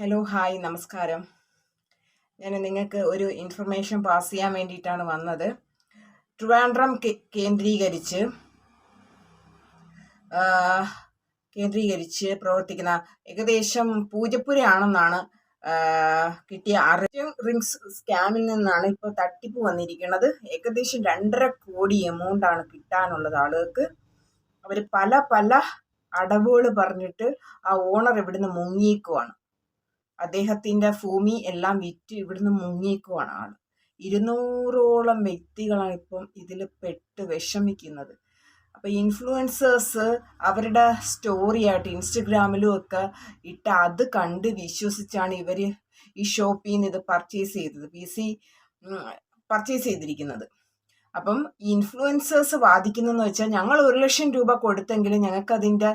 Hello hi നമസ്കാരം. ഞാൻ നിങ്ങൾക്ക് ഒരു ഇൻഫർമേഷൻ പാസ് ചെയ്യാൻ വേണ്ടിയിട്ടാണ് വന്നത്. ട്രിവാൻഡ്രം കേന്ദ്രീകരിച്ച് കേന്ദ്രീകരിച്ച് പ്രവർത്തിക്കുന്ന ഏകദേശം പൂജപ്പുരയാണെന്നാണ് കിട്ടിയ അറിവ്. റിങ്സ് സ്കാമിൽ നിന്നാണ് ഇപ്പോൾ തട്ടിപ്പ് വന്നിരിക്കുന്നത്. ഏകദേശം രണ്ടര കോടി എമൗണ്ട് ആണ് കിട്ടാനുള്ളത് ആളുകൾക്ക്. അവർ പല പല അടവുകൾ പറഞ്ഞിട്ട് ആ ഓണർ ഇവിടുന്ന് മുങ്ങിയേക്കുവാണ്. അദ്ദേഹത്തിന്റെ ഭൂമി എല്ലാം വിറ്റ് ഇവിടുന്ന് മുങ്ങിക്കുവാണ് ആൾ. ഇരുന്നൂറോളം വ്യക്തികളാണ് ഇപ്പം ഇതിൽ പെട്ട് വിഷമിക്കുന്നത്. അപ്പോൾ ഇൻഫ്ലുവൻസേഴ്സ് അവരുടെ സ്റ്റോറി ആയിട്ട് ഇൻസ്റ്റഗ്രാമിലും ഒക്കെ ഇട്ട് അത് കണ്ട് വിശ്വസിച്ചാണ് ഇവർ ഈ ഷോപ്പിൽ നിന്ന് ഇത് പർച്ചേസ് ചെയ്തത് പി സി പർച്ചേസ് ചെയ്തിരിക്കുന്നത്. അപ്പം ഇൻഫ്ലുവൻസേഴ്സ് വാദിക്കുന്നതെന്ന് വെച്ചാൽ ഞങ്ങൾ ഒരു ലക്ഷം രൂപ കൊടുത്തെങ്കിലും ഞങ്ങൾക്കതിന്റെ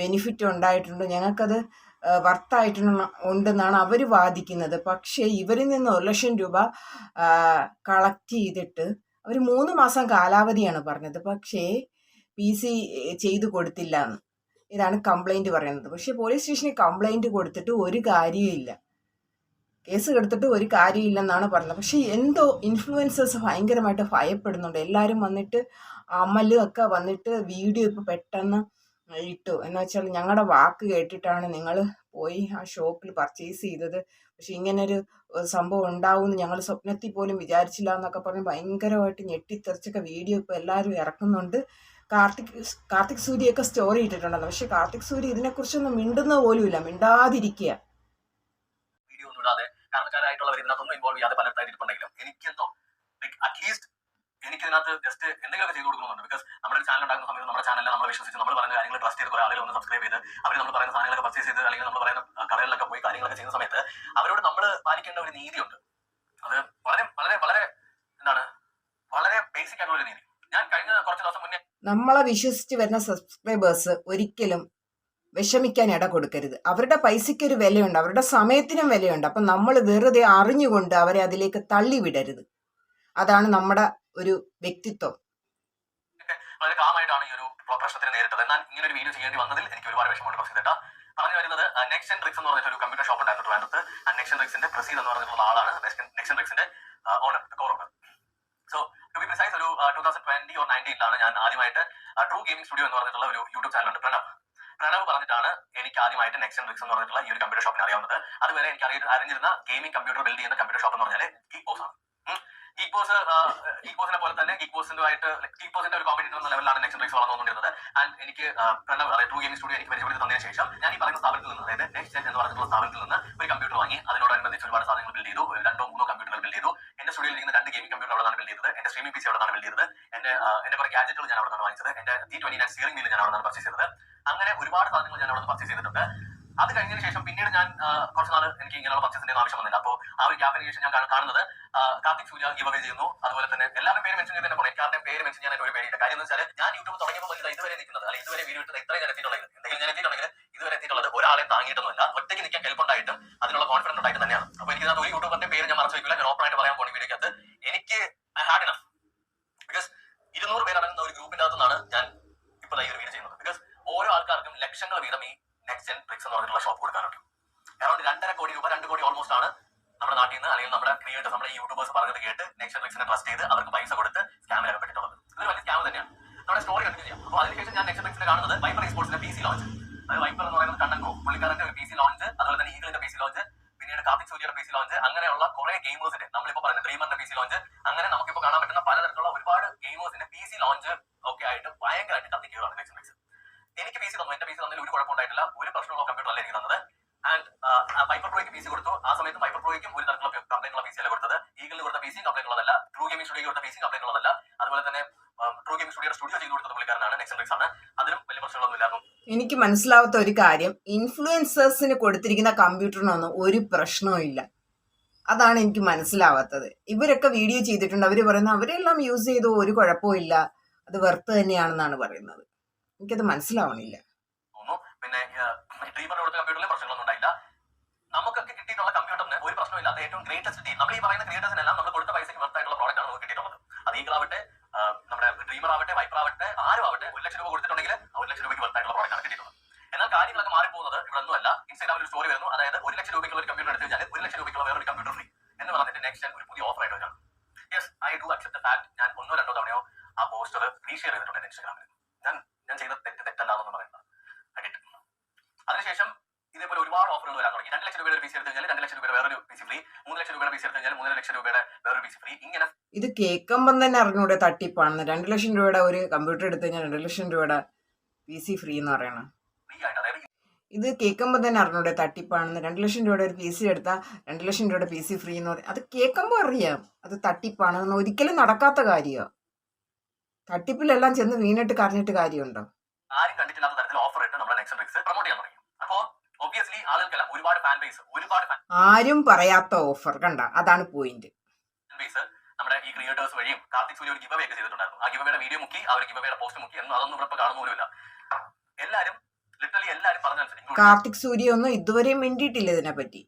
ബെനിഫിറ്റ് ഉണ്ടായിട്ടുണ്ട്. ഞങ്ങൾക്കത് വർത്തായിട്ടുണ്ട് ഉണ്ടെന്നാണ് അവർ വാദിക്കുന്നത്. പക്ഷേ ഇവരിൽ നിന്ന് ഒരു ലക്ഷം രൂപ കളക്ട് ചെയ്തിട്ട് അവർ മൂന്ന് മാസം കാലാവധിയാണ് പറഞ്ഞത്. പക്ഷേ പി സി ചെയ്തു കൊടുത്തില്ല എന്ന്. ഇതാണ് കംപ്ലൈന്റ് പറയുന്നത്. പക്ഷേ പോലീസ് സ്റ്റേഷനിൽ കംപ്ലൈന്റ് കൊടുത്തിട്ട് ഒരു കാര്യമില്ല കേസ് എടുത്തിട്ട് ഒരു കാര്യമില്ലെന്നാണ് പറഞ്ഞത്. പക്ഷേ എന്തോ ഇൻഫ്ലുവൻസേഴ്സ് ഭയങ്കരമായിട്ട് ഭയപ്പെടുന്നുണ്ട്. എല്ലാവരും വന്നിട്ട് അമലും ഒക്കെ വന്നിട്ട് വീഡിയോ ഇപ്പോൾ പെട്ടെന്ന് ഇട്ടു. എന്ന് വെച്ചാൽ ഞങ്ങളുടെ വാക്ക് കേട്ടിട്ടാണ് നിങ്ങൾ പോയി ആ ഷോപ്പിൽ പർച്ചേസ് ചെയ്തത്. പക്ഷെ ഇങ്ങനൊരു സംഭവം ഉണ്ടാവുമെന്ന് ഞങ്ങൾ സ്വപ്നത്തിൽ പോലും വിചാരിച്ചില്ല എന്നൊക്കെ പറഞ്ഞ് ഭയങ്കരമായിട്ട് ഞെട്ടിത്തെറിച്ചൊക്കെ വീഡിയോ ഇപ്പോൾ എല്ലാവരും ഇറക്കുന്നുണ്ട്. കാർത്തിക് കാർത്തിക് സൂര്യയൊക്കെ സ്റ്റോറി ഇട്ടിട്ടുണ്ടെന്ന് പക്ഷെ കാർത്തിക് സൂര്യ ഇതിനെക്കുറിച്ചൊന്നും മിണ്ടുന്ന പോലുമില്ല. മിണ്ടാതിരിക്കുക വീഡിയോ ഇതിനകത്തൊന്നും ഇൻവോൾവ് ചെയ്യാതെ പലർത്തായിട്ട് ഇരിപ്പുണ്ടെങ്കിലും എനിക്കെന്തോ ലൈക്ക് അറ്റ്ലീസ്റ്റ് എനിക്ക് ഇതിനകത്ത് ജസ്റ്റ് എന്തെങ്കിലുമൊക്കെ ചെയ്തു കൊടുക്കണമെന്നുണ്ട് ബിക്കോസ് നമ്മുടെ ഒരു ചാനൽ ഉണ്ടാക്കുന്ന സമയത്ത് നമ്മുടെ ചാനലിൽ നമ്മൾ വിശ്വസിച്ച് നമ്മൾ പറയുന്ന കാര്യങ്ങൾ ട്രസ്റ്റ് ചെയ്ത് കുറെ ആളുകൾ ഒന്ന് സബ്സ്ക്രൈബ് ചെയ്ത് അവർ നമ്മൾ പറയുന്ന സാധനങ്ങളൊക്കെ പർച്ചേസ് ചെയ്ത് അല്ലെങ്കിൽ നമ്മൾ പറയുന്ന കടകളിലൊക്കെ പോയി കാര്യങ്ങളൊക്കെ ചെയ്യുന്ന സമയത്ത് അവരോട് നമ്മൾ പാലിക്കേണ്ട ഒരു നീതിയുണ്ട്. അത് വളരെ വളരെ വളരെ എന്താണ്? വളരെ ബേസിക് ആയിട്ടുള്ള ഒരു നീതി. ഞാൻ കഴിഞ്ഞ കുറച്ച് ദിവസം മുന്നേ നമ്മളെ വിശ്വസിച്ച് വരുന്ന സബ്സ്ക്രൈബേഴ്സ് ഒരിക്കലും വിഷമിക്കാൻ ഇട കൊടുക്കരുത്. അവരുടെ പൈസയ്ക്ക് ഒരു വിലയുണ്ട് അവരുടെ സമയത്തിനും വിലയുണ്ട്. അപ്പം നമ്മൾ വെറുതെ അറിഞ്ഞുകൊണ്ട് അവരെ അതിലേക്ക് തള്ളിവിടരുത് അതാണ് നമ്മുടെ ഒരു വ്യക്തിത്വം. വളരെ കാമായിട്ടാണ് ഈ ഒരു പ്രശ്നത്തിനെ നേരിട്ടത്. എന്നാൽ ഇങ്ങനെ ഒരു വീഡിയോ ചെയ്യേണ്ടി വന്നതിൽ എനിക്ക് ഒരുപാട് വിഷമമുണ്ട് പ്രസിദ്ധ പറഞ്ഞു വരുന്നത് നെക്സ്റ്റ് റിക്സ് എന്ന് പറഞ്ഞിട്ട് ഒരു കമ്പ്യൂട്ടർ ഷോപ്പ് ഉണ്ടായിരുന്നു ട്രിവാൻഡ്രത്ത്. നെക്സ്റ്റ് റിക്സിന്റെ പ്രസീത് എന്ന് പറഞ്ഞിട്ടുള്ള ആളാണ് നെക്സ്റ്റ് റിക്സിന്റെ owner core so to be precise ഒരു ടൂ തൗസൻഡ് ട്വന്റി ഓർ നയന്റീനിലാണ് ഞാൻ ആദ്യമായിട്ട് ട്രൂ ഗെയിമിംഗ് സ്റ്റുഡിയോ എന്ന് പറഞ്ഞിട്ടുള്ള ഒരു യൂട്യൂബ് ചാനൽ ഉണ്ട്. പ്രണവ്. പ്രണവ് പറഞ്ഞിട്ടാണ് എനിക്ക് ആദ്യമായിട്ട് നെക്സ്റ്റ് റിക്സ് എന്ന് പറഞ്ഞിട്ടുള്ള ഈ ഒരു കമ്പ്യൂട്ടർ ഷോപ്പിനെ അറിയാവുന്നത്. അതുവരെ എനിക്ക് അറിയ അറിഞ്ഞിരുന്ന ഗെയിമിംഗ് കമ്പ്യൂട്ടർ ബിൽഡ് ചെയ്യുന്ന കമ്പ്യൂട്ടർ ഷോപ്പ് എന്ന് പറഞ്ഞാൽ ഈ ബോസ് ആണ്. ഗീക് ഈക്വോസിനെ പോലെ തന്നെ ഗീക് ബോസിന്റെ ഒരു കോമ്പറ്റീറ്റർ എന്ന ലെവലിലാണ് നെക്സ്റ്റ് റേസ് വളർന്നുകൊണ്ടിരുന്നത് ആൻഡ് എനിക്ക് പ്രണവ് അതായത് ട്രൂ ഗെയിമിംഗ് സ്റ്റുഡിയോ എനിക്ക് പരിചയപ്പെടുത്തി തന്നതിന് ശേഷം ഞാൻ ഈ പറയുന്ന സ്ഥാപനത്തിൽ നിന്ന് അതായത് നെക്സ്റ്റ് എന്ന് പറഞ്ഞിട്ടുള്ള സ്ഥാപനത്തിൽ നിന്ന് ഒരു കമ്പ്യൂട്ടർ വാങ്ങി അതിനോടനുബന്ധിച്ച് ഒരുപാട് സാധനങ്ങൾ ബിൽഡ് ചെയ്തു രണ്ടോ മൂന്നോ കമ്പ്യൂട്ടറുകൾ ബിൽഡ് ചെയ്തു. എന്റെ സ്റ്റുഡിയോയിൽ ഇരിക്കുന്ന രണ്ട് ഗെയിമിംഗ് കമ്പ്യൂട്ടർ അവിടെയാണ് ബിൽഡ് ചെയ്തത്. എന്റെ സ്ട്രീമിംഗ് പി സി അവിടെ നിന്നാണ് ബിൽഡ് ചെയ്തത്. എന്റെ എന്റെ കുറെ ഗാജറ്റുകൾ ഞാൻ അവിടെ നിന്ന് വാങ്ങിച്ചത്. എന്റെ G twenty nine steering wheel ഞാൻ അവിടെ നിന്ന് പർച്ചേസ് ചെയ്തത്. അങ്ങനെ ഒരുപാട് സാധനങ്ങൾ ഞാൻ അവിടെ നിന്ന് പർച്ചേസ് ചെയ്തിട്ടുണ്ട്. അത് കഴിഞ്ഞതിന് ശേഷം പിന്നീട് ഞാൻ കുറച്ച് നാൾ എനിക്ക് ഇങ്ങനെയുള്ള പർച്ചേസിന്റെ ആവശ്യം വന്നില്ല അപ്പോൾ ആ ഒരു ഗ്യാപ്പിന് ശേഷം ഞാൻ കാണ- കാണുന്നത് കാർത്തിക് സൂര്യ ഗിവ് ചെയ്യുന്നു. അതുപോലെ തന്നെ എല്ലാവരും പേര് മെൻഷൻ ചെയ്ത് തന്നെ എല്ലാവരുടെ പേര് മെൻഷൻ ചെയ്യാൻ ഒരു പേടിയില്ല. കാര്യം എന്ന് വെച്ചാൽ ഞാൻ യൂട്യൂബ് തുടങ്ങിയപ്പോൾ മുതൽ ഇതുവരെ നിൽക്കുന്നത് അല്ലെങ്കിൽ ഇതുവരെ വീഡിയോ ഇത്രയും എത്തിയിട്ടുള്ളത്. എന്തെങ്കിലും ഞാൻ എത്തിയിട്ടുണ്ടെങ്കിൽ ഇതുവരെ എത്തിയിട്ടുള്ളത് ഒരാളെ താങ്ങിയിട്ടൊന്നുമില്ല. ഒറ്റയ്ക്ക് നിൽക്കാൻ കെൽപ്പുണ്ടായിട്ടും അതിനുള്ള കോൺഫിഡൻസ് ഉണ്ടായിട്ട് തന്നെയാണ്. അപ്പോൾ എനിക്ക് ഒരു യൂട്യൂബറിന്റെ പേര് ഞാൻ മറച്ചു വയ്ക്കില്ല ഞാൻ ഓപ്പൺ ആയിട്ട് പറയാൻ പോകുന്ന വീഡിയോക്കകത്ത് എനിക്ക് ഐ ഹാഡ് ഇനഫ് ബിക്കോസ് ഇരുന്നൂറ് പേരടങ്ങുന്ന ഒരു ഗ്രൂപ്പിന്റെ അകത്തുനിന്നാണ് ഞാൻ ഇപ്പോൾ ഈ ഒരു വീഡിയോ ചെയ്യുന്നത്. ബിക്കോസ് ഓരോ ആൾക്കാർക്കും ലക്ഷങ്ങൾ വീതം ഈ ജെൻ ട്രിക്സ് എന്ന് പറഞ്ഞിട്ടുള്ള ഷോപ്പ് കൊടുക്കാനുണ്ട് അറൗണ്ട് രണ്ടര കോടി രൂപ രണ്ട് കോടി ഓൾമോസ്റ്റ് ആണ് നമ്മുടെ നാട്ടിൽ നിന്ന് അല്ലെങ്കിൽ നമ്മുടെ ക്രിയേറ്റേഴ്സ് നമ്മുടെ യൂട്യൂബേഴ്സ് പറഞ്ഞത് കേട്ട് നെക്സ്റ്റ് ട്രിക്സിനെ ട്രസ്റ്റ് ചെയ്ത് അവർക്ക് പൈസ കൊടുത്ത് സ്കാമിൽ അകപ്പെട്ടിട്ടുള്ളത് ഇതൊരു വലിയ സ്കാം തന്നെയാണ്. നമ്മുടെ സ്റ്റോറി കണ്ടിന്യൂ ചെയ്യാം. അപ്പോൾ അതിനുശേഷം ഞാൻ നെക്സ്റ്റ് ട്രിക്സിനെ കാണുന്നത് വൈപ്പർ എക്സ്പോർട്സിന്റെ പി സി ലോഞ്ച് അതായത് വൈപ്പർ എന്ന് പറയുന്നത് കണ്ണൻകോ പുള്ളിക്കാരന്റെ പി സി ലോഞ്ച് അതുപോലെ തന്നെ ഈഗിളിന്റെ പി സി ലോഞ്ച് പിന്നീട് കാർത്തിക് സൂര്യയുടെ പി സി ലോഞ്ച് അങ്ങനെയുള്ള കുറെ ഗെയിമേഴ്സിന്റെ നമ്മളിപ്പോൾ പറയുന്ന ഡ്രീമറിന്റെ പി സി ലോഞ്ച് അങ്ങനെ നമുക്കിപ്പോൾ കാണാൻ പറ്റുന്ന പലതരത്തിലുള്ള ഒരുപാട് ഗെയിമേഴ്സിന്റെ പി സി ലോഞ്ച് ഒക്കെ ആയിട്ട് ഭയങ്കരമായിട്ട് കത്തിക്കുകയാണ് നെക്സ്റ്റ് ട്രിക്സ് എനിക്ക് പി സി തന്നു എന്റെ പി സി തന്നതിൽ ഒരു കുഴപ്പമുണ്ടായിട്ടില്ല ഒരു പ്രശ്നമുള്ള കമ്പ്യൂട്ടർ അല്ല എനിക്ക് തന്നത് ആൻഡ് വൈപ്പർ പ്രോയ്ക്ക് പി സി കൊടുത്തു ആ സമയത്ത് വൈപ്പർ പ്രോയ്ക്കും ഒരു തരത്തിലുള്ള കംപ്ലൈന്റ് ഉള്ള പി സി അല്ല കൊടുത്തത് ഈഗിളിന് കൊടുത്ത പി സി കംപ്ലൈന്റ് ഉള്ളതല്ല ട്രൂ ഗെയിമിംഗ് സ്റ്റുഡിയോ കൊടുത്ത പി സി കംപ്ലൈന്റ് ഉള്ളതല്ല അതുപോലെ തന്നെ ട്രൂ ഗെയിമിംഗ് സ്റ്റുഡിയോ സ്റ്റുഡിയോ ചെയ്ത് കൊടുത്ത പുള്ളിക്കാരനാണ് നെക്സ്റ്റ് ട്രിക്സ് ആണ് അതിലും വലിയ പ്രശ്നങ്ങളൊന്നും ഇല്ലായിരുന്നു എനിക്ക് മനസ്സിലാവാത്ത ഒരു കാര്യം ഇൻഫ്ലുവൻസേഴ്സിന് കൊടുത്തിരിക്കുന്ന കമ്പ്യൂട്ടറിനൊന്നും ഒരു പ്രശ്നവും അതാണ് എനിക്ക് മനസ്സിലാവാത്തത്. ഇവരൊക്കെ വീഡിയോ ചെയ്തിട്ടുണ്ട്. അവർ പറയുന്നത് അവരെല്ലാം യൂസ് ചെയ്തു ഒരു കുഴപ്പവും ഇല്ല. അത് വെർത്ത് തന്നെയാണെന്നാണ് പറയുന്നത്. എനിക്കത് മനസ്സിലാവണില്ല. പിന്നെ കമ്പ്യൂട്ടറിൽ നമുക്കൊക്കെ ഒരു പ്രശ്നമില്ല അത് ഏറ്റവും ഗ്രേറ്റസ്റ്റ് ഡീൽ നമ്മൾ ഈ പറയുന്ന ക്രിയേറ്റേഴ്സിനെല്ലാം നമ്മൾ കൊടുത്ത പൈസയ്ക്ക് വർത്തായിട്ടുള്ള പ്രോഡക്റ്റ് ആണ് കിട്ടിയിട്ടുള്ളത്. അത് ഈ ആവട്ടെ നമ്മുടെ ഡ്രീമർ ആവട്ടെ വൈപ്പർ ആവട്ടെ ആരും ആവട്ടെ ഒരു ലക്ഷം രൂപ കൊടുത്തിട്ടുണ്ടെങ്കിൽ ഒരു ലക്ഷം രൂപയ്ക്ക് വർത്തായിട്ടുള്ള പ്രോഡക്റ്റ് കിട്ടിയിട്ടുള്ളത്. എന്നാൽ കാര്യങ്ങളൊക്കെ മാറിപ്പോകുന്നത് ഇവിടെ ഒന്നുമല്ല ഇൻസ്റ്റാഗ്രാമിൽ ഒരു സ്റ്റോറി വരുന്നു. അതായത് ഒരു ലക്ഷം രൂപയ്ക്കുള്ള ഒരു കമ്പ്യൂട്ടർ എടുത്ത് കഴിഞ്ഞാൽ ഒരു ലക്ഷം രൂപയ്ക്കുള്ള വേറൊരു കമ്പ്യൂട്ടർ ഫ്രീ എന്ന് പറഞ്ഞിട്ട് നെക്സ്റ്റ് ഒരു പുതിയ ഓഫർ ആയിട്ട് വരാണ് yes I do accept fact ഞാൻ ഒന്നോ രണ്ടോ തവണയോ ആ പോസ്റ്റർ റീഷെയർ ചെയ്തിട്ടുണ്ട് ഇൻസ്റ്റാഗ്രാമിൽ ഞാൻ ഞാൻ ചെയ്ത തെറ്റ് തെറ്റല്ലാന്ന് പറയുന്നത് അതിനുശേഷം ഇതേപോലെ ഒരുപാട് ഓഫറുകൾ വരാൻ തുടങ്ങി. രണ്ട് ലക്ഷം രൂപയുടെ പീസ് എടുത്ത് കഴിഞ്ഞാൽ രണ്ട് ലക്ഷം രൂപയുടെ വേറൊരു പീസ് ഫ്രീ മൂന്ന് ലക്ഷം രൂപയുടെ പീസ് എടുത്ത് കഴിഞ്ഞാൽ മൂന്നര ലക്ഷം രൂപയുടെ വേറൊരു പീസ് ഫ്രീ ഇങ്ങനെ ഇത് കേൾക്കുമ്പം തന്നെ അറിഞ്ഞൂടെ തട്ടിപ്പാണെന്ന്. രണ്ട് ലക്ഷം രൂപയുടെ ഒരു കമ്പ്യൂട്ടർ എടുത്തു കഴിഞ്ഞാൽ രണ്ട് ലക്ഷം രൂപയുടെ പി സി ഫ്രീ എന്ന് പറയണം. ഇത് കേൾക്കുമ്പോൾ തന്നെ അറിഞ്ഞൂടെ തട്ടിപ്പാണെന്ന്. രണ്ട് ലക്ഷം രൂപയുടെ ഒരു പി സി എടുത്താൽ രണ്ട് ലക്ഷം രൂപയുടെ പി സി ഫ്രീ എന്ന് പറയും അത് കേൾക്കുമ്പോൾ അറിയാം. അത് തട്ടിപ്പാണെന്ന് ഒരിക്കലും നടക്കാത്ത കാര്യമാണ് തട്ടിപ്പിലെല്ലാം ചെന്ന് വീണിട്ട് കരഞ്ഞിട്ട് കാര്യമുണ്ടോ? ആരും കണ്ടിട്ടില്ലാത്ത തരത്തിൽ ഓഫർ ഇട്ട് നമ്മുടെ നെക്സ്റ്റ് റിക്സ് പ്രൊമോട്ട് ചെയ്യാൻ തുടങ്ങി. അപ്പോൾ ഒബ്വിയസ്ലി ആളുകൾക്കെല്ലാം ഒരുപാട് ഫാൻ ബേസ് ഒരുപാട് ആരും പറയാത്ത ഓഫർ കണ്ട. അതാണ് പോയിന്റ് ബേസ് നമ്മുടെ ഈ ക്രിയേറ്റേഴ്സ് വഴിയും കാർത്തിക് സൂര്യ ഒരു ഗിവ് ഒക്കെ ചെയ്തിട്ടുണ്ടായിരുന്നു. ആ ഗിവയുടെ വീഡിയോ മുക്കി ആ ഒരു ഗിവയുടെ പോസ്റ്റ് മുക്കി എന്നും അതൊന്നും ഇവിടെ കാണുന്ന പോലുമില്ല എല്ലാരും ലിറ്ററലി എല്ലാരും പറഞ്ഞതനുസരിച്ച് കാർത്തിക് സൂര്യ ഒന്നും ഇതുവരെയും മിണ്ടിയിട്ടില്ല ഇതിനെ പറ്റി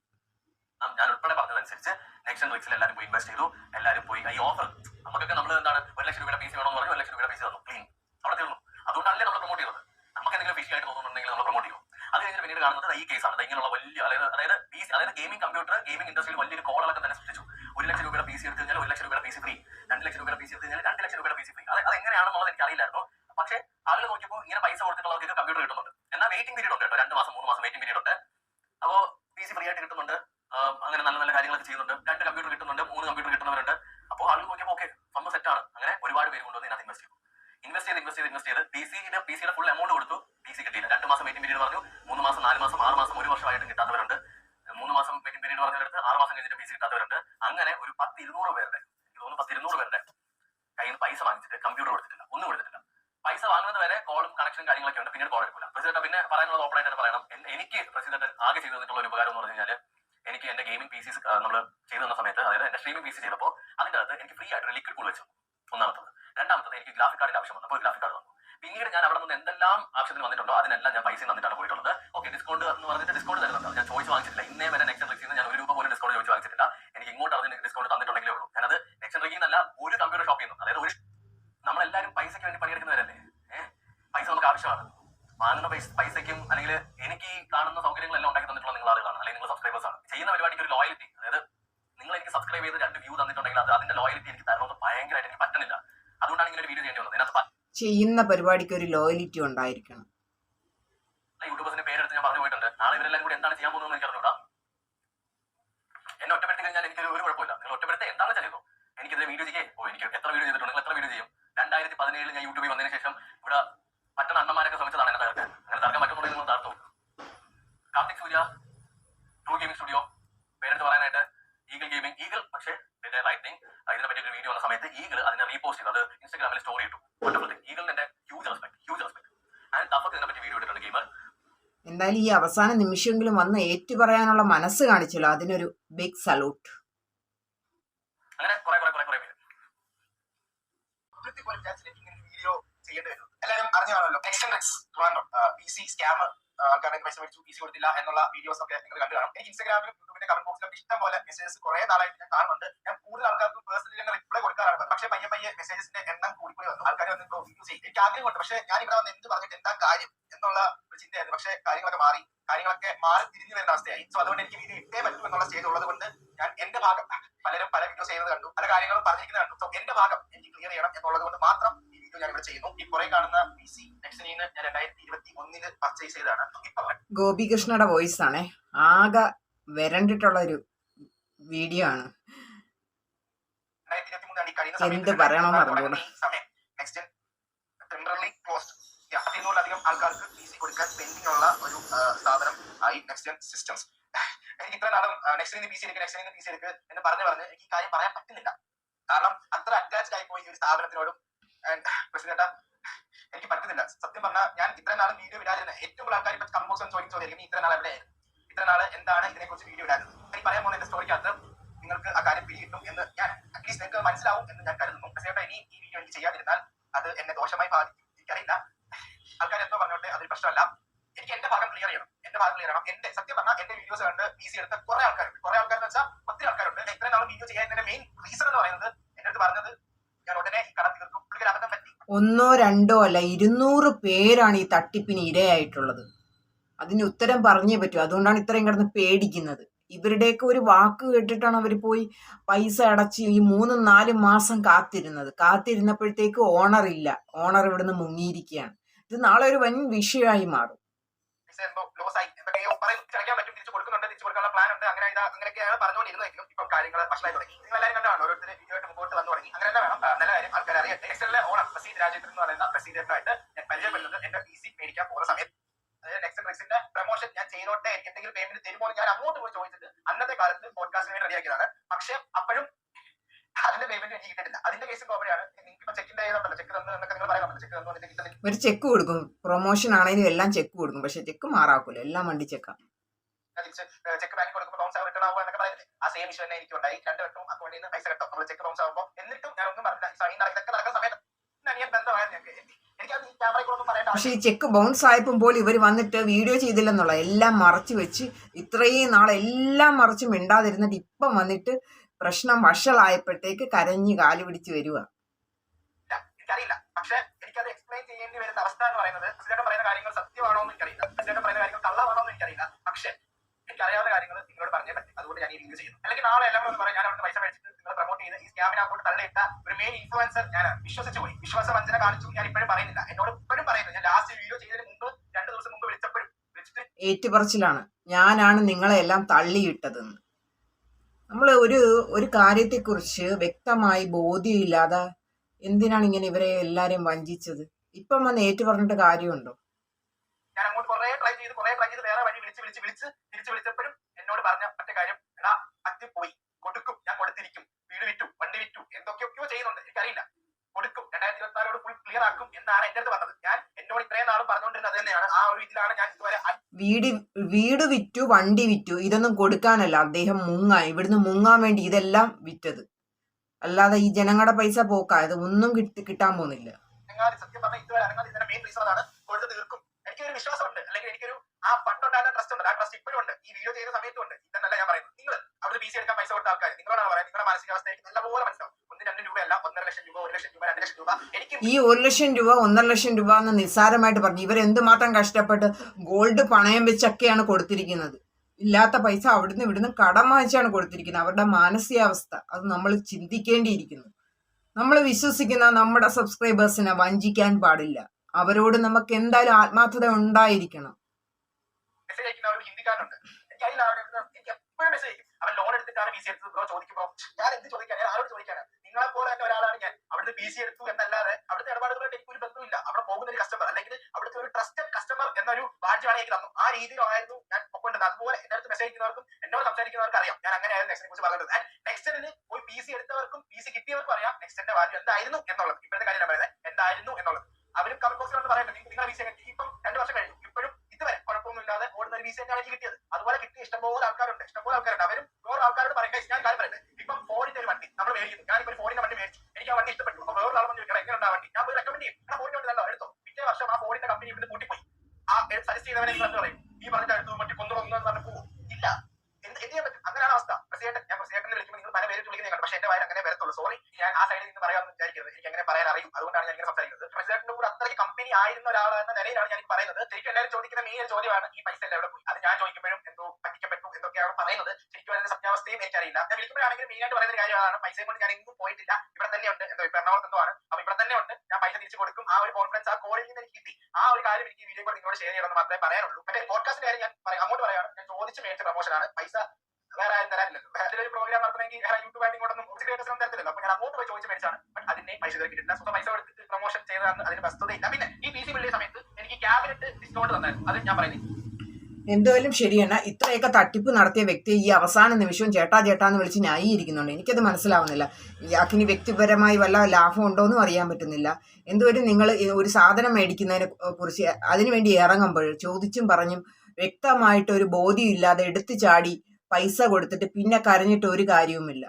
ഞാൻ ഉൾപ്പെടെ പറഞ്ഞതനുസരിച്ച് നെക്സ്റ്റ് റിക്സിൽ എല്ലാരും പോയി ഇൻവെസ്റ്റ് ചെയ്തു. എല്ലാരും പോയി ഈ ഓഫർ നമുക്കൊക്കെ നമ്മൾ എന്താണ് ഒരു ലക്ഷം രൂപയുടെ പീസ് വേണമെന്ന് പറഞ്ഞു ഒരു ലക്ഷം രൂപയുടെ പീസ് തന്നു. ക്ലീൻ അവിടെ തീർന്നു. അതുകൊണ്ടല്ലേ നമ്മൾ പ്രൊമോട്ട് ചെയ്തത്. നമുക്ക് എന്തെങ്കിലും ഫിഷി ആയിട്ട് തോന്നുന്നുണ്ടെങ്കിൽ നമ്മൾ പ്രൊമോട്ട് ചെയ്യും. അത് കഴിഞ്ഞ് പിന്നീട് കാണുന്നത് ഈ കേസാണ് ഇങ്ങനെയുള്ള വലിയ അതായത് അതായത് അതായത് ഗെയിമിംഗ് കമ്പ്യൂട്ടർ ഗെയിമിംഗ് ഇൻഡസ്ട്രിയിൽ വലിയൊരു കോളൊക്കെ തന്നെ സൃഷ്ടിച്ചു. ഒരു ലക്ഷം രൂപയുടെ പി സി എടുത്ത് കഴിഞ്ഞാൽ ഒരു ലക്ഷം രൂപയുടെ പി സി ഫ്രീ. രണ്ട് ലക്ഷം രൂപയുടെ പി സി എടുത്ത് കഴിഞ്ഞാൽ രണ്ട് ലക്ഷം രൂപയുടെ പി സി ഫ്രീ. അത് അത് എങ്ങനെയാണെന്നുള്ളത് എനിക്ക് അറിയില്ലായിരുന്നു പക്ഷേ ആളുകൾ നോക്കിയപ്പോൾ ഇങ്ങനെ പൈസ കൊടുത്തിട്ടുള്ളവർക്ക് കമ്പ്യൂട്ടർ കിട്ടുന്നുണ്ട്. എന്നാൽ വെയിറ്റിംഗ് പീരീഡ് ഉണ്ട് കേട്ടോ. രണ്ട് മാസം മൂന്ന് മാസം വെയിറ്റിംഗ് പീരീഡ് ഉണ്ട്. അപ്പോൾ പി സി ഫ്രീ ആയിട്ട് കിട്ടുന്നുണ്ട് അങ്ങനെ നല്ല നല്ല കാര്യങ്ങളൊക്കെ ചെയ്യുന്നുണ്ട്. രണ്ട് കമ്പ്യൂട്ടർ കിട്ടുന്നുണ്ട് മൂന്ന് കമ്പ്യൂട്ടർ കിട്ടുന്നവരുണ്ട്. അപ്പോൾ ആളുകൾ നോക്കിയപ്പോൾ ഓക്കെ സംഭവം സെറ്റാണ് അങ്ങനെ ഒരുപാട് പേര് കൊണ്ടുവന്ന് ഇതിനകത്ത് ഇൻവെസ്റ്റ് ചെയ്തു. ഇൻവെസ്റ്റ് ചെയ്ത് ഇൻവെസ്റ്റ് ചെയ്ത് ഇൻവെസ്റ്റ് ചെയ്ത് പി സിയുടെ പി സിയുടെ ഫുൾ എമൗണ്ട് കൊടുത്തു. പി സി കിട്ടിയില്ല. രണ്ട് മാസം വെയിറ്റിംഗ് പീരീഡ് പറഞ്ഞു. മൂന്ന് മാസം നാല് മാസം ആറ് മാസം ഒരു വർഷമായിട്ടും കിട്ടാത്തവരുണ്ട് മൂന്ന് മാസം വെയിറ്റിംഗ് പീരീഡ് പറഞ്ഞവരടുത്ത് ആറ് മാസം പി സി കിട്ടാത്തവരുണ്ട്. അങ്ങനെ ഒരു പത്ത് ഇരുന്നൂറ് പേരുടെ തോന്നുന്നു പത്ത് ഇരുന്നൂറ് പേരുടെ കയ്യിൽ നിന്ന് പൈസ വാങ്ങിച്ചിട്ട് കമ്പ്യൂട്ടർ കൊടുത്തിട്ടില്ല. ഒന്നും കൊടുത്തിട്ടില്ല. പൈസ വാങ്ങുന്നത് വരെ കോളും കണക്ഷനും കാര്യങ്ങളൊക്കെ ഉണ്ട്. പിന്നീട് കോൾ എടുക്കില്ല. പ്രസിഡന്റ് പിന്നെ പറയാനുള്ളത് ഓപ്പൺ ആയിട്ട് പറയണം. എനിക്ക് പ്രസിഡന്റ് ആകെ ചെയ്തു തന്നിട്ടുള്ള ഒരു ഉപകാരം എന്ന് പറഞ്ഞു കഴിഞ്ഞാൽ എനിക്ക് എന്റെ ഗെയിമിംഗ് പി നമ്മൾ ചെയ്തു തന്ന സമയത്ത് അതായത് എന്റെ സ്ട്രീമിംഗ് പി സി ചെയ്തപ്പോൾ അതിന്റെ അകത്ത് എനിക്ക് ഫ്രീ ആയിട്ട് ലിക്വിഡ് കൂൾ വെച്ചു. ഒന്നാമത്തത്. രണ്ടാമത്തത് എനിക്ക് ഗ്രാഫിക് കാർഡിന്റെ ആവശ്യം വന്നപ്പോൾ ഗ്രാഫിക് കാർഡ് വന്നു. പിന്നീട് ഞാൻ അവിടെ നിന്ന് എന്തെല്ലാം ആവശ്യത്തിന് വന്നിട്ടുണ്ടോ അതിനെല്ലാം ഞാൻ പൈസ തന്നിട്ടാണ് പോയിട്ടുള്ളത്. ഓക്കെ ഡിസ്കൗണ്ട് എന്ന് പറഞ്ഞിട്ട് ഡിസ്കൗണ്ട് തരുന്നുണ്ട് ഞാൻ ചോദിച്ചു വാങ്ങിച്ചിട്ടില്ല ഇന്നേ വരെ നെക്സ്റ്റ് റിക്സിൽ ഞാൻ ഒരു രൂപ പോലും ഡിസ്കൗണ്ട് ചോദിച്ചു വാങ്ങിച്ചിട്ടില്ല എനിക്ക് ഇങ്ങോട്ട് അതിന് ഡിസ്കൗണ്ട് തന്നിട്ടുണ്ടെങ്കിലേ ഉള്ളൂ ഞാനത് നെക്സ്റ്റ് റിക്കിൽ നിന്നല്ല ഒരു കമ്പ്യൂട്ടർ ഷോപ്പിൽ നിന്ന് അതായത് ഒരു നമ്മളെല്ലാവരും പൈസയ്ക്ക് വേണ്ടി പണിയെടുക്കുന്നവരല്ലേ ഏഹ് പൈസ നമുക്ക് ആവശ്യമാണ് വാങ്ങുന്ന പൈസയ്ക്കും അല്ലെങ്കിൽ എനിക്ക് ഈ കാണുന്ന സൗകര്യങ്ങളെല്ലാം ഉണ്ടാക്കി തന്നിട്ടുള്ള നിങ്ങൾ ആളുകളാണ് അല്ലെങ്കിൽ നിങ്ങൾ സബ്സ്ക്രൈബേഴ്സ് ആണ്. ചെയ്യുന്ന പരിപാടിക്ക് ഒരു ലോയലിറ്റി അതായത് നിങ്ങൾ എനിക്ക് സബ്സ്ക്രൈബ് ചെയ്ത് രണ്ട് വ്യൂ തന്നിട്ടുണ്ടെങ്കിൽ അത് അതിന്റെ ലോയലിറ്റി എനിക്ക് തരണമെന്ന് ഭയങ്കരമായിട്ട് എനിക്ക് പറ്റുന്നില്ല. അതുകൊണ്ടാണ് ഇങ്ങനെ ഒരു വീഡിയോ ചെയ്യേണ്ടി വന്നത്. അതിനകത്ത് ചെയ്യുന്ന പരിപാടിക്ക് ഒരു ലോയലിറ്റി ഉണ്ടായിരിക്കണം. യൂട്യൂബേഴ്സിന്റെ പേരെടുത്ത് ഞാൻ പറഞ്ഞു പോയിട്ടുണ്ട്. നാളെ ഇവരെല്ലാം കൂടി എന്താണ് ചെയ്യാൻ പോകുന്നത് എനിക്ക് അറിഞ്ഞൂടാ എന്നെ ഒറ്റപ്പെടുത്തി കഴിഞ്ഞാൽ എനിക്ക് ഒരു കുഴപ്പമില്ല. നിങ്ങൾ ഒറ്റപ്പെടുത്തി എന്താണ് ചെയ്തോ എനിക്കിതിൽ വീഡിയോ ചെയ്യേ ഓ എനിക്ക് എത്ര വീഡിയോ ചെയ്തിട്ടുണ്ട് നിങ്ങൾ എത്ര വീഡിയോ ചെയ്യും? രണ്ടായിരത്തി പതിനേഴിൽ ഞാൻ യൂട്യൂബിൽ വന്നതിന് ശേഷം ഇവിടെ പറ്റുന്ന അണ്ണന്മാരൊക്കെ ശ്രമിച്ചതാണ് എന്നെ തകർക്കാൻ അങ്ങനെ തകർക്കാൻ പറ്റുന്നുണ്ടെങ്കിൽ നിങ്ങൾ തകർത്തു Karthik Surya true gaming studio പേരെടുത്ത് പറയാനായിട്ട് ഈഗിൾ ഗെയിമിംഗ് ഈഗിൾ പക്ഷേ റൈറ്റ് തിങ് ഇതിനെ പറ്റി ഒരു വീഡിയോ വന്ന സമയത്ത് ഈഗിൾ അതിനെ റീപോസ്റ്റ് ചെയ്തു അത് ഇൻസ്റ്റാഗ്രാമിൽ സ്റ്റോറി ഇട്ടു വണ്ടർഫുൾ തിങ് ഈഗിളിന്റെ എന്റെ huge respect huge respect and തഫക്ക് ഇതിനെ പറ്റി വീഡിയോ ഇട്ടിട്ടുണ്ട് ഗെയിമർ എന്തായാലും ഈ അവസാന നിമിഷമെങ്കിലും വന്ന് ഏറ്റു പറയാനുള്ള മനസ്സ് കാണിച്ചല്ലോ. അതിനൊരു ബിഗ് സല്യൂട്ട് അങ്ങനെ കുറെ കുറെ കുറെ വീഡിയോ എല്ലാവരും അറിഞ്ഞാണല്ലോ ആൾക്കാരുടെ പൈസ മേടിച്ചു പി സി കൊടുത്തില്ല എന്നുള്ള വീഡിയോസ് ഒക്കെ നിങ്ങൾ കണ്ടു കാണും. എനിക്ക് ഇൻസ്റ്റാഗ്രാമിലും യൂട്യൂബിന്റെ കമന്റ് ബോക്സിലൊക്കെ ഇഷ്ടം പോലെ മെസ്സേജസ് കുറെ നാളായിട്ട് ഞാൻ കാണുന്നുണ്ട്. ഞാൻ കൂടുതൽ ആൾക്കാർക്ക് പേഴ്സണലി ഞങ്ങൾ റിപ്ലൈ കൊടുക്കാറാണ് പക്ഷേ പയ്യെ പയ്യെ മെസ്സേജസിന്റെ എണ്ണം കൂടി കൂടിക്കൂടി വന്നു. ആൾക്കാർ വന്ന് യൂസ് ചെയ്യും. എനിക്ക് ആഗ്രഹമുണ്ട് പക്ഷേ ഞാൻ ഇവിടെ വന്ന് എന്ത് പറഞ്ഞിട്ട് എന്താ കാര്യം എന്നുള്ള ഒരു ചിന്തയായിരുന്നു. പക്ഷേ കാര്യങ്ങളൊക്കെ മാറി. കാര്യങ്ങളൊക്കെ മാറി തിരിഞ്ഞു വരുന്ന അവസ്ഥയായി. സോ അതുകൊണ്ട് എനിക്ക് വീഡിയോ ഇട്ടേ പറ്റും എന്നുള്ള സ്റ്റേജ് ഉള്ളത് കൊണ്ട് ഞാൻ എന്റെ ഭാഗം പലരും പല വീഡിയോസ് ചെയ്യുന്നത് കണ്ടു. പല കാര്യങ്ങളും പറഞ്ഞിരിക്കുന്നത് കണ്ടു. സോ എന്റെ ഭാഗം എനിക്ക് ക്ലിയർ ചെയ്യണം എന്നുള്ളത് കൊണ്ട് മാത്രം വീഡിയോ ഞാൻ ഇവിടെ ചെയ്യുന്നു. ഈ കുറെ കാണുന്ന പി സി നെക്സ്റ്റിന് ഞാൻ രണ്ടായിരത്തി ഇരുപത്തി ഒന്നിന് പർച്ചേസ് ചെയ്തതാണ്. ഗോപികൃഷ്ണയുടെ വോയിസ് ആണേ. ആകെ വരണ്ടിട്ടുള്ള ഒരു വീഡിയോ ആണ്. എന്ത് പറയണോ പറയണമെന്ന് സമയം നെക്സ്റ്റ് ടെമ്പറലി ക്ലോസ്ഡ് പത്തിനൂറിലധികം ആൾക്കാർക്ക് പി സി കൊടുക്കാൻ പെൻഡിംഗ് ഉള്ള ഒരു സ്ഥാപനം ആയി നെക്സ്റ്റ് സിസ്റ്റംസ് എനിക്ക് ഇത്ര നാളും നെക്സ്റ്റ് പി സി എടുക്കുക നെക്സ്റ്റ് പി സി എടുക്കുക എന്ന് പറഞ്ഞു പറഞ്ഞ് എനിക്ക് ഈ കാര്യം പറയാൻ പറ്റുന്നില്ല. കാരണം അത്ര അറ്റാച്ച്ഡ് ആയി പോയി ഈ ഒരു സ്ഥാപനത്തിനോടും പ്രസിഡന്റ് എനിക്ക് പറ്റുന്നില്ല സത്യം പറഞ്ഞാൽ ഞാൻ ഇത്ര നാളും വീഡിയോ വിടാതിരുന്ന ഏറ്റവും കൂടുതൽ ആൾക്കാർ ഇപ്പം കമ്പോസ് ചോദിച്ചു ചോദിക്കും ഇത്ര നാൾ എവിടെയായിരുന്നു ഇത്ര നാൾ എന്താണ് ഇതിനെക്കുറിച്ച് വീഡിയോ ഇടാത്തത്? എനിക്ക് പറയാൻ പോകുന്ന എന്റെ സ്റ്റോറിക്കകത്ത് നിങ്ങൾക്ക് ആ കാര്യം പിടികിട്ടും എന്ന് ഞാൻ അറ്റ്ലീസ്റ്റ് നിങ്ങൾക്ക് മനസ്സിലാവും എന്ന് ഞാൻ കരുതുന്നു. പക്ഷേ ഇനി ഈ വീഡിയോ എനിക്ക് ചെയ്യാതിരുന്നാൽ അത് എന്നെ ദോഷമായി ബാധിക്കും എനിക്കറിയില്ല ആൾക്കാർ എന്തോ പറഞ്ഞോട്ടെ അതൊരു പ്രശ്നമല്ല എനിക്ക് എന്റെ ഭാഗം ക്ലിയർ ചെയ്യണം എന്റെ ഭാഗം ക്ലിയർ ചെയ്യണം എന്റെ സത്യം പറഞ്ഞാൽ എന്റെ വീഡിയോസ് കണ്ട് പി സി എടുത്ത കുറെ ആൾക്കാരുണ്ട് കുറെ ആൾക്കാർ എന്ന് വെച്ചാൽ ഒത്തിരി ആൾക്കാരുണ്ട് ഞാൻ ഇത്രയും നാൾ വീഡിയോ ചെയ്യാൻ മെയിൻ റീസൺ എന്ന് പറയുന്നത് എന്റെ അടുത്ത് പറഞ്ഞത് ഞാൻ ഉടനെ ഈ കടം തീർക്കും പുള്ളിക്ക് അബദ്ധം പറ്റി ഒന്നോ രണ്ടോ അല്ല ഇരുന്നൂറ് പേരാണ് ഈ തട്ടിപ്പിന് ഇരയായിട്ടുള്ളത്. അതിന് ഉത്തരം പറഞ്ഞേ പറ്റൂ. അതുകൊണ്ടാണ് ഇത്രയും കിടന്ന് പേടിക്കുന്നത്. ഇവരുടെയൊക്കെ ഒരു വാക്ക് കേട്ടിട്ടാണ് അവർ പോയി പൈസ അടച്ച് ഈ മൂന്നും നാലും മാസം കാത്തിരുന്നത്. കാത്തിരുന്നപ്പോഴത്തേക്ക് ഓണർ ഇല്ല. ഓണർ ഇവിടുന്ന് മുങ്ങിയിരിക്കുകയാണ്. ഇത് നാളെ ഒരു വൻ വിഷയമായി മാറും. പറയും തിരിച്ചടയ്ക്കാൻ പറ്റും തിരിച്ചു കൊടുക്കുന്നുണ്ട് തിരിച്ചു കൊടുക്കാനുള്ള പ്ലാൻ ഉണ്ട്. അങ്ങനെ ഇതാ അങ്ങനെയൊക്കെയാണ് പറഞ്ഞുകൊണ്ടിരുന്നെങ്കിലും ഇപ്പം കാര്യങ്ങൾ വഷളായി തുടങ്ങി. നിങ്ങൾ എല്ലാവരും കണ്ടാണ് ഓരോരുത്തർ വീഡിയോ ആയിട്ട് മുമ്പോട്ട് വന്നു തുടങ്ങി. അങ്ങനെ തന്നെ വേണം. നല്ല കാര്യം. ആൾക്കാർ അറിയട്ടെ. എക്സലിലെ ഓണം പ്രസീദ് രാജേന്ദ്രൻ എന്ന് പറയുന്ന പ്രസീദേറ്ററായിട്ട് ഞാൻ പരിചയപ്പെടുന്നത് എന്റെ പി സി മേടിക്കാൻ പോകുന്ന സമയത്ത്. അതായത് നെക്സ്റ്റ് പ്രൊമോഷൻ ഞാൻ ചെയ്തോട്ടെ എന്തെങ്കിലും പേയ്മെന്റ് തരുമോ എന്ന് ഞാൻ അങ്ങോട്ട് പോയി ചോദിച്ചിട്ട് അന്നത്തെ കാലത്ത് പോഡ്കാസ്റ്റിന് വേണ്ടി റെഡിയാക്കിയതാണ് പക്ഷേ അപ്പോഴും അതിന്റെ പേയ്മെന്റ് എനിക്ക് കിട്ടിയിട്ടില്ല. അതിന്റെ കേസ് കോമഡിയാണ് നിങ്ങൾക്ക് ചെക്കിന്റെ ഏതുണ്ടല്ലോ ചെക്ക് തന്നു എന്നൊക്കെ നിങ്ങൾ പറയാൻ ചെക്ക് തന്നു എനിക്ക് കിട്ടുന്നില്ല. ഒരു ചെക്ക് കൊടുക്കും. പ്രൊമോഷൻ ആണെങ്കിലും എല്ലാം ചെക്ക് കൊടുക്കും. പക്ഷെ ചെക്ക് മാറാക്കൂല. എല്ലാം വണ്ടി ചെക്കാണ് ചെക്ക് ബാങ്കിൽ കൊടുക്കുമ്പോൾ ബൗൺസ് റിട്ടേൺ ആവുക എന്നൊക്കെ പറയുന്നത് ആ സെയിം ഇഷ്യൂ തന്നെ എനിക്ക് ഉണ്ടായി. രണ്ട് വട്ടം അക്കൗണ്ടിൽ നിന്ന് പൈസ കിട്ടും. നമ്മൾ ചെക്ക് ബൗൺസ് ആവുമ്പോൾ എന്നിട്ടും ഞാൻ ഒന്നും പറഞ്ഞില്ല. സൈൻ നടക്കുന്ന നടക്കുന്ന സമയത്ത് അനിയൻ ബന്ധമായിരുന്നു ഞങ്ങൾക്ക് പക്ഷെ ഈ ചെക്ക് ബൗൺസ് ആയപ്പോൾ പോലും ഇവർ വന്നിട്ട് വീഡിയോ ചെയ്തില്ലെന്നുള്ള എല്ലാം മറച്ചു വെച്ച് ഇത്രയും നാളെ എല്ലാം മറച്ച് മിണ്ടാതിരുന്നിട്ട് ഇപ്പം വന്നിട്ട് പ്രശ്നം വഷളായപ്പോഴത്തേക്ക് കരഞ്ഞു കാൽ പിടിച്ച് വരിക എനിക്കറിയില്ല. പക്ഷെ എനിക്കത് എക്സ്പ്ലെയിൻ ചെയ്യേണ്ടി വരുന്ന അവസ്ഥ എന്ന് പറയുന്നത് പ്രസിഡന്റ് പറയുന്ന കാര്യങ്ങൾ സത്യമാണോ എന്ന് എനിക്കറിയില്ല. പ്രസിഡന്റ് പറയുന്ന കാര്യങ്ങൾ കള്ളമാണോ എന്ന് എനിക്കറിയില്ല. പക്ഷെ എനിക്കറിയാവുന്ന കാര്യങ്ങൾ നിങ്ങളോട് പറഞ്ഞേ പറ്റും. അതുകൊണ്ട് ഞാൻ ഈ വീഡിയോ ചെയ്യുന്നു. അല്ലെങ്കിൽ നാളെ എല്ലാവരും ഒന്ന് പറയാം. ഞാൻ അവിടുന്ന് പൈസ മേടിച്ചിട്ട് നിങ്ങൾ പ്രൊമോട്ട് ചെയ്ത് ഈ സ്കാമിനെ അങ്ങോട്ട് തള്ളിയിട്ട ഒരു മെയിൻ ഇൻഫ്ലുവൻസർ ഞാൻ വിശ്വസിച്ചു പോയി. വിശ്വാസ വഞ്ചന കാണിച്ചു. ഞാൻ ഇപ്പോഴും പറയുന്നില്ല. എന്നോട് ഇപ്പോഴും പറയുന്നു. ഞാൻ ലാസ്റ്റ് വീഡിയോ ചെയ്തതിന് മുമ്പ് രണ്ട് ദിവസം മുമ്പ് വിളിച്ചപ്പോഴും വിളിച്ചിട്ട് ഏറ്റുപറച്ചിലാണ്. ഞാനാണ് നിങ്ങളെ എല്ലാം തള്ളിയിട്ടതെന്ന്. നമ്മൾ ഒരു ഒരു കാര്യത്തെക്കുറിച്ച് വ്യക്തമായി ബോധ്യമില്ലാതെ എന്തിനാണ് ഇങ്ങനെ ഇവരെ എല്ലാരെയും വഞ്ചിച്ചത്? ഇപ്പം വന്ന് ഏറ്റു പറഞ്ഞിട്ട് കാര്യമുണ്ടോ? ഞാൻ അങ്ങോട്ട് കുറെ ട്രൈ ചെയ്ത് കുറെ ട്രൈ ചെയ്ത് വേറെ വഴി വിളിച്ച് വിളിച്ച് വിളിച്ച് തിരിച്ചു വിളിച്ചപ്പോഴും എന്നോട് പറഞ്ഞ മറ്റേ കാര്യം എടാ അത് പോയി കൊടുക്കും. ഞാൻ കൊടുത്തിരിക്കും. വീട് വിറ്റു. വണ്ടി വിറ്റു. എന്തൊക്കെയൊക്കെയോ ചെയ്യുന്നുണ്ട്. എനിക്കറിയില്ല. കൊടുക്കും. രണ്ടായിരത്തി ഇരുപത്തി നാലോട് ഫുൾ ക്ലിയർ ആക്കും എന്നാണ് എന്റെ അടുത്ത് പറഞ്ഞത്. ഞാൻ എന്നോട് ഇത്രയും നാളും പറഞ്ഞുകൊണ്ടിരുന്നത് തന്നെയാണ്. ആ ഒരു ഇതിലാണ് ഞാൻ ഇതുവരെ വീട് വീട് വിറ്റു വണ്ടി വിറ്റു ഇതൊന്നും കൊടുക്കാനല്ല. അദ്ദേഹം മുങ്ങാൻ ഇവിടുന്ന് മുങ്ങാൻ വേണ്ടി ഇതെല്ലാം വിറ്റത്. അല്ലാതെ ഈ ജനങ്ങളുടെ പൈസ പോക്കാ. ഇത് ഒന്നും കിട്ടി കിട്ടാൻ പോകുന്നില്ല. സത്യം പറഞ്ഞാൽ ഇതുവരെ അനങ്ങാതെ ഇതിന്റെ മെയിൻ റീസൺ അതാണ്. കൊടുത്ത് തീർക്കും. എനിക്കൊരു വിശ്വാസമുണ്ട്. അല്ലെങ്കിൽ എനിക്കൊരു ആ പണ്ടുണ്ടായിരുന്ന ട്രസ്റ്റ് ഉണ്ട്. ആ ട്രസ്റ്റ് ഇപ്പോഴും ഉണ്ട്. ഈ വീഡിയോ ചെയ്ത സമയത്തും ഉണ്ട്. ഇതെന്നല്ല ഞാൻ പറയുന്നത്. നിങ്ങൾ അവിടെ പി സി എടുക്കാൻ പൈസ കൊടുത്ത ആൾക്കാർ നിങ്ങളോടാണ് പറയുന്നത്. നിങ്ങളുടെ മാനസികാവസ്ഥ എനിക്ക് നല്ലപോലെ മനസ്സിലാവും. രൂപയല്ല ഒന്നര ലക്ഷം രൂപ ഒരു ലക്ഷം രൂപ രണ്ട് ലക്ഷം രൂപ. എനിക്ക് ഈ ഒരു ലക്ഷം രൂപ ഒന്നര ലക്ഷം രൂപ എന്ന് നിസ്സാരമായിട്ട് പറഞ്ഞു. ഇവരെന്തുമാത്രം കഷ്ടപ്പെട്ട് ഗോൾഡ് പണയം വെച്ചൊക്കെയാണ് കൊടുത്തിരിക്കുന്നത്? ഇല്ലാത്ത പൈസ അവിടുന്ന് ഇവിടുന്ന് കടം വാങ്ങിച്ചാണ് കൊടുത്തിരിക്കുന്നത്. അവരുടെ മാനസികാവസ്ഥ അത് നമ്മൾ ചിന്തിക്കേണ്ടിയിരിക്കുന്നു. നമ്മൾ വിശ്വസിക്കുന്ന നമ്മുടെ സബ്സ്ക്രൈബേഴ്സിനെ വഞ്ചിക്കാൻ പാടില്ല. അവരോട് നമുക്ക് എന്തായാലും ആത്മാർത്ഥത ഉണ്ടായിരിക്കണം. മെസ്സേജ് അയക്കുന്ന ഒരു ഹിന്ദിക്കാരനുണ്ട് എനിക്ക് അതിൽ ആളുടെ എനിക്ക് എപ്പോഴും മെസ്സേജ് അവൻ ലോൺ എടുത്തിട്ടാണ് പി സി എടുത്തത്. ബ്രോ ചോദിക്കുമ്പോൾ ഞാൻ എന്ത് ചോദിക്കാൻ ഞാൻ ആരോട് ചോദിക്കാനാണ് നിങ്ങളെ പോലെ തന്നെ ഒരാളാണ് ഞാൻ. അവിടുത്തെ പി സി എടുത്തു എന്നല്ലാതെ അവിടുത്തെ ഇടപാടുകളായിട്ട് എനിക്ക് ഒരു ബന്ധമില്ല അവിടെ പോകുന്ന ഒരു കസ്റ്റമർ അല്ലെങ്കിൽ അവിടുത്തെ ഒരു ട്രസ്റ്റഡ് കസ്റ്റമർ എന്നൊരു ബാഡ്ജാണ് എനിക്ക് തന്നു. ആ രീതിയിലായിരുന്നു ഞാൻ പൊക്കൊണ്ടത് അതുപോലെ എന്റെ അടുത്ത് മെസ്സേജ് അയക്കുന്നവർക്കും എന്നോട് സംസാരിക്കുന്നവർക്ക് അറിയാം. ഞാൻ അങ്ങനെയായിരുന്നു നെക്സ്റ്റിനെ കുറിച്ച് പറഞ്ഞത്. നെക്സ്റ്റിന് പോയി പി സി എടുത്തവർക്കും പി സി കിട്ടിയവർക്കും അറിയാം നെക്സ്റ്റിന്റെ വാല്യൂ എന്തായിരുന്നു എന്നുള്ളത്. ഇപ്പോഴത്തെ കാര്യം പറയുന്നത് എന്തായിരുന്നു എന്നുള്ളത്. അവരും കമന്റ് ബോക്സിൽ വന്ന് പറയട്ടെ നിങ്ങൾ നിങ്ങളുടെ വിസ ഇപ്പം രണ്ട് വർഷം കഴിഞ്ഞു. ഇപ്പോഴും ഇതുവരെ കുഴപ്പമൊന്നുമില്ലാതെ ഓടുന്ന ഒരു വിസ തന്നെയാണ് എനിക്ക് കിട്ടിയത്. അതുപോലെ കിട്ടിയ ഇഷ്ടംപോലെ ആൾക്കാരുണ്ട്. ഇഷ്ടംപോലെ ആൾക്കാരുണ്ട്. അവരും വേറെ ആൾക്കാരോട് പറയാം. ഞാൻ കാര്യം പറയട്ടെ ഇപ്പം ഫോണിന്റെ ഒരു വണ്ടി നമ്മൾ മേടിക്കുന്നു ഞാനിപ്പോ ഒരു ഫോണിന്റെ വണ്ടി മേടിച്ചു എനിക്ക് ആ വണ്ടി ഇഷ്ടപ്പെട്ടു അപ്പൊ വേറെ ആൾ വന്ന് ചോദിക്കണം എങ്ങനെ ആ വണ്ടി ഞാൻ പോയി റെക്കമെൻഡ് ചെയ്യും ആ ഫോണിന്റെ വണ്ടി നല്ല എടുത്തോ പിറ്റേ വർഷം ആ ഫോണിന്റെ കമ്പനി ഇവിടുന്ന് കൂട്ടിപ്പോയി ആ സജസ്റ്റ് ചെയ്തവനെ നിങ്ങൾ എന്ത് പറയും ഈ പറഞ്ഞ അടുത്ത് മറ്റു കൊണ്ടുവന്നു പറഞ്ഞ് പോകും ഇല്ല എന്ത് എന്ത് ചെയ്യാൻ പറ്റും അങ്ങനെയാണ് അവസ്ഥ പ്രസിഡന്റ് ഞാൻ പ്രസിഡന്റിനെ വിളിക്കുമ്പോൾ നിങ്ങൾ പല പേര് വിളിക്കുന്നത് കണ്ടു പക്ഷേ എന്റെ വായന അങ്ങനെ വരത്തുള്ളൂ സോറി ഞാൻ ആ സൈഡിൽ നിന്ന് പറയാമെന്ന് വിചാരിക്കരുത് എനിക്ക് അങ്ങനെ പറയാൻ അറിയും അതുകൊണ്ടാണ് ഞാൻ ഇങ്ങനെ സംസാരിക്കുന്നത് പ്രസിഡന്റിന്റെ കൂടെ അത്രയ്ക്ക് കമ്പനി ആയിരുന്ന ഒരാൾ ഈ പറയുന്നത്. ശരിക്കും എല്ലാവരും ചോദിക്കുന്ന മെയിൻ ഒരു ചോദ്യമാണ് ഈ പൈസ എല്ലാം എവിടെ പോയി? അത് ഞാൻ ചോദിക്കുമ്പോഴും എന്തോ പറ്റിക്കപ്പെട്ടു എന്തൊക്കെയാണ് പറയുന്നത്. ശരിക്കും അതിന്റെ സത്യാവസ്ഥയും എനിക്കറിയില്ല. ഞാൻ വിളിക്കുമ്പോഴാണെങ്കിൽ മെയിൻ ആയിട്ട് പറയുന്ന ഒരു കാര്യമാണ് പൈസ കൊണ്ട് ഞാൻ എങ്ങും പോയിട്ടില്ല. ഇവിടെ തന്നെ ഉണ്ട്. എന്തോ ഇപ്പൊ എറണാകുളത്ത് എന്തോ ആണ്. അപ്പൊ ഇവിടെ തന്നെ ഉണ്ട്. ഞാൻ പൈസ തിരിച്ചു കൊടുക്കും. ആ ഒരു കോൺഫിഡൻസ് ആ കോളിൽ നിന്ന് എനിക്ക് കിട്ടി. ആ ഒരു കാര്യം എനിക്ക് വീഡിയോ കൂടെ നിങ്ങളോട് ഷെയർ ചെയ്യണമെന്ന് മാത്രമേ പറയാനുള്ളൂ. മറ്റേ പോഡ്കാസ്റ്റിന്റെ കാര്യം ഞാൻ പറയാം. അങ്ങോട്ട് പറയാണ് ഞാൻ ചോദിച്ച് മേടിച്ച പ്രൊമോഷനാണ് പൈസ വേറെ ആരും തരാനില്ലല്ലോ. അതിലൊരു പ്രോഗ്രാം നടത്തണമെങ്കിൽ വേറെ യൂട്യൂബ് ആയിട്ട് ക്രിയേറ്റേഴ്സ് ഒന്നും തരത്തില്ലല്ലോ. അപ്പൊ ഞാൻ അങ്ങോട്ട് പോയി ചോദിച്ചു മേടിച്ചാണ് ബട്ട് അതിനെ പൈസ തിരക്കിട്ടില്ല കിട്ടില്ല സ്വന്തം പൈസ കൊടുത്തിട്ട് പ്രൊമോഷൻ ചെയ്തതാണ്. അതിന് വസ്തുതയില്ല. പിന്നെ ഈ പി സി ബില്ലിയ സമയത്ത് ഞാൻ പറയുന്നത് എന്തായാലും ശരിയാണ് ഇത്രയൊക്കെ തട്ടിപ്പ് നടത്തിയ വ്യക്തി ഈ അവസാന നിമിഷവും ചേട്ടാ ചേട്ടാ എന്ന് വിളിച്ച് ന്യായീകരിക്കുന്നുണ്ട്. എനിക്കത് മനസ്സിലാവുന്നില്ല. ഇയാൾക്കിനി വ്യക്തിപരമായി വല്ല ലാഭം ഉണ്ടോ എന്നും അറിയാൻ പറ്റുന്നില്ല. എന്തുവരും നിങ്ങൾ ഒരു സാധനം മേടിക്കുന്നതിനെ കുറിച്ച് അതിനുവേണ്ടി ഇറങ്ങുമ്പോൾ ചോദിച്ചും പറഞ്ഞും വ്യക്തമായിട്ട് ഒരു ബോധ്യമില്ലാതെ എടുത്തു ചാടി പൈസ കൊടുത്തിട്ട് പിന്നെ കരഞ്ഞിട്ട് ഒരു കാര്യവുമില്ല.